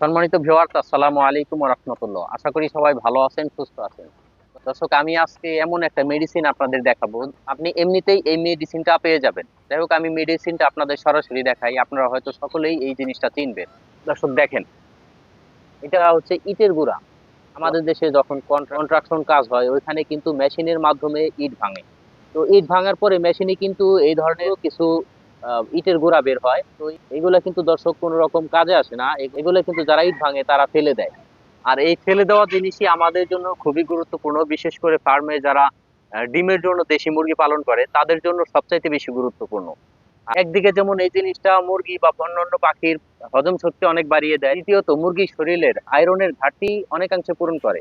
সম্মানিত ভিউয়ার্স আসসালামু আলাইকুম রহমতুল্লাহ আশা করি সবাই ভালো আছেন, সুস্থ আছেন। দর্শক, আমি আজকে এমন একটা মেডিসিন আপনাদের দেখাবো। আপনি এমনিতেই এই মেডিসিনটা পেয়ে যাবেন। যাই হোক, আমি মেডিসিনটা আপনাদের সরাসরি দেখাই। আপনারা হয়তো সকলেই এই জিনিসটা চিনবেন। দর্শক, দেখেন। এটা হচ্ছে ইটের গুঁড়া। আমাদের দেশে যখন কন্ট্রাকশন কাজ হয়, ওইখানে কিন্তু মেশিনের মাধ্যমে ইট ভাঙে। তো ইট ভাঙার পরে মেশিনে কিন্তু এই ধরনের কিছু ইটের গুঁড়া বের হয়। তো এগুলো কিন্তু দর্শক কোনো রকম কাজে আসে না। এগুলো কিন্তু যারা ইট ভাঙে, তারা ফেলে দেয়। আর এই ফেলে দেওয়া জিনিসই আমাদের জন্য খুবই গুরুত্বপূর্ণ। বিশেষ করে ফার্মে যারা ডিমের জন্য দেশি মুরগি পালন করে, তাদের জন্য সবচাইতে বেশি গুরুত্বপূর্ণ। একদিকে যেমন এই জিনিসটা মুরগি বা অন্যান্য পাখির হজম শক্তি অনেক বাড়িয়ে দেয়, দ্বিতীয়ত মুরগির শরীরের আয়রনের ঘাটতি অনেকাংশে পূরণ করে।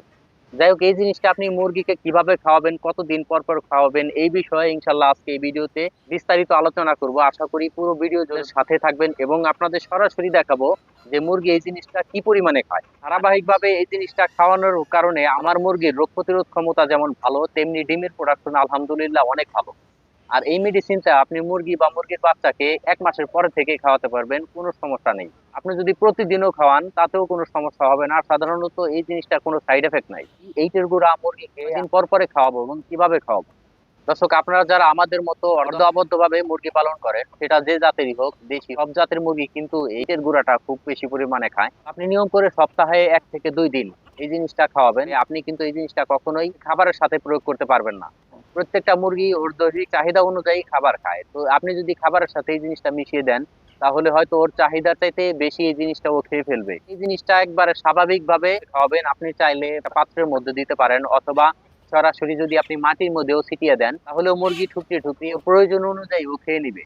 যাই হোক, এই জিনিসটা আপনি মুরগিকে কীভাবে খাওয়াবেন, কতদিন পর পর খাওয়াবেন, এই বিষয়ে ইনশাল্লাহ আজকে এই ভিডিওতে বিস্তারিত আলোচনা করব। আশা করি পুরো ভিডিও সাথে থাকবেন এবং আপনাদের সরাসরি দেখাবো যে মুরগি এই জিনিসটা কি পরিমাণে খায়। ধারাবাহিকভাবে এই জিনিসটা খাওয়ানোর কারণে আমার মুরগির রোগ প্রতিরোধ ক্ষমতা যেমন ভালো, তেমনি ডিমের প্রোডাকশন আলহামদুলিল্লাহ অনেক ভালো। আর এই মেডিসিনটা আপনি মুরগি বা মুরগির বাচ্চাকে এক মাসের পরে থেকে খাওয়াতে পারবেন, কোনো সমস্যা নেই। আপনি যদি প্রতিদিনও খাওয়ান, তাতেও কোনো সমস্যা হবে না। সাধারণত এই জিনিসটার কোনো সাইড এফেক্ট নাই। এইটের গুঁড়া মুরগিকে দিন পর পরে খাওয়াবো এবং কীভাবে খাওয়াবো? দর্শক, আপনারা যারা আমাদের মতো অর্ধ আবদ্ধ ভাবে মুরগি পালন করেন, সেটা যে জাতেরই হোক, দেশি, সব জাতের মুরগি কিন্তু এইটের গুঁড়াটা খুব বেশি পরিমাণে খায়। আপনি নিয়ম করে সপ্তাহে এক থেকে দুই দিন এই জিনিসটা খাওয়াবেন। আপনি কিন্তু এই জিনিসটা কখনোই খাবারের সাথে প্রয়োগ করতে পারবেন না। প্রত্যেকটা মুরগি ওর দৈহিক চাহিদা অনুযায়ী খাবার খায়। তো আপনি যদি খাবারের সাথে এই জিনিসটা মিশিয়ে দেন, তাহলে হয়তো ওর চাহিদা চাইতে বেশি এই জিনিসটা ও খেয়ে ফেলবে। এই জিনিসটা একবারে স্বাভাবিকভাবে খাওয়াবেন। আপনি চাইলে পাত্রের মধ্যে দিতে পারেন অথবা সরাসরি যদি আপনি মাটির মধ্যেও ছিটিয়ে দেন, তাহলে মুরগি ঠুকরিয়ে ঠুকরিয়ে প্রয়োজন অনুযায়ী ও খেয়ে নিবে।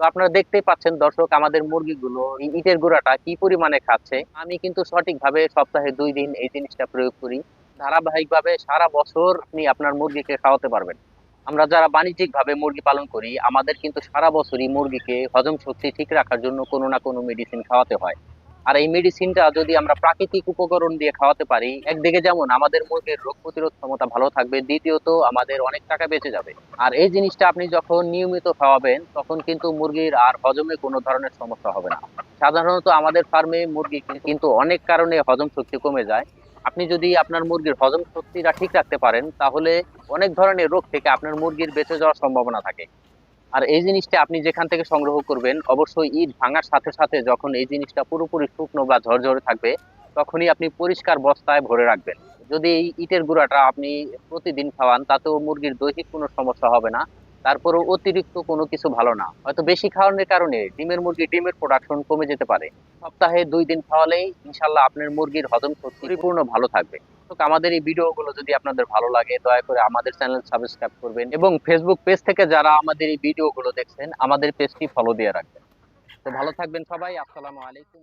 তো আপনারা দেখতেই পাচ্ছেন দর্শক, আমাদের মুরগিগুলো ইটের গুঁড়াটা কি পরিমাণে খাচ্ছে। আমি কিন্তু সঠিকভাবে সপ্তাহে দুই দিন এই জিনিসটা প্রয়োগ করি। ধারাবাহিকভাবে সারা বছর আপনি আপনার মুরগিকে খাওয়াতে পারবেন। আমরা যারা বাণিজ্যিক ভাবে মুরগি পালন করি, আমাদের কিন্তু সারা বছরই মুরগিকে হজম শক্তি ঠিক রাখার জন্য কোনো না কোনো মেডিসিন খাওয়াতে হয়। আর এই মেডিসিনটা যদি আমরা প্রাকৃতিক উপকরণ দিয়ে খাওয়াতে পারি, একদিকে যেমন আমাদের মুরগির রোগ প্রতিরোধ ক্ষমতা ভালো থাকবে, দ্বিতীয়ত আমাদের অনেক টাকা বেঁচে যাবে। আর এই জিনিসটা আপনি যখন নিয়মিত খাওয়াবেন, তখন কিন্তু মুরগির আর হজমে কোনো ধরনের সমস্যা হবে না। সাধারণত আমাদের ফার্মে মুরগি কিন্তু অনেক কারণে হজম শক্তি কমে যায়। আপনি যদি আপনার মুরগির হজম শক্তিটা ঠিক রাখতে পারেন, তাহলে অনেক ধরনের রোগ থেকে আপনার মুরগির বেঁচে যাওয়ার সম্ভাবনা থাকে। আর এই জিনিসটা আপনি যেখান থেকে সংগ্রহ করবেন, অবশ্যই ইট ভাঙার সাথে সাথে যখন এই জিনিসটা পুরোপুরি শুকনো বা ঝরঝরে থাকবে, তখনই আপনি পরিষ্কার বস্তায় ভরে রাখবেন। যদি এই ইটের গুঁড়াটা আপনি প্রতিদিন খাওয়ান, তাতেও মুরগির দৈহিক কোনো সমস্যা হবে না। তারপরও অতিরিক্ত কোনো কিছু ভালো না। হয়তো বেশি খাওয়ানোর কারণে ডিমের মুরগি ডিমের প্রোডাকশন কমে যেতে পারে। সপ্তাহে দুই দিন খাওয়ালেই ইনশাল্লাহ আপনার মুরগির হজম শক্তি পরিপূর্ণ ভালো থাকবে। তো আমাদের এই ভিডিওগুলো যদি আপনাদের ভালো লাগে, দয়া করে আমাদের চ্যানেল সাবস্ক্রাইব করবেন এবং ফেসবুক পেজ থেকে যারা আমাদের এই ভিডিওগুলো দেখছেন, আমাদের পেজটি ফলো দিয়ে রাখবেন। তো ভালো থাকবেন সবাই। আসসালামু আলাইকুম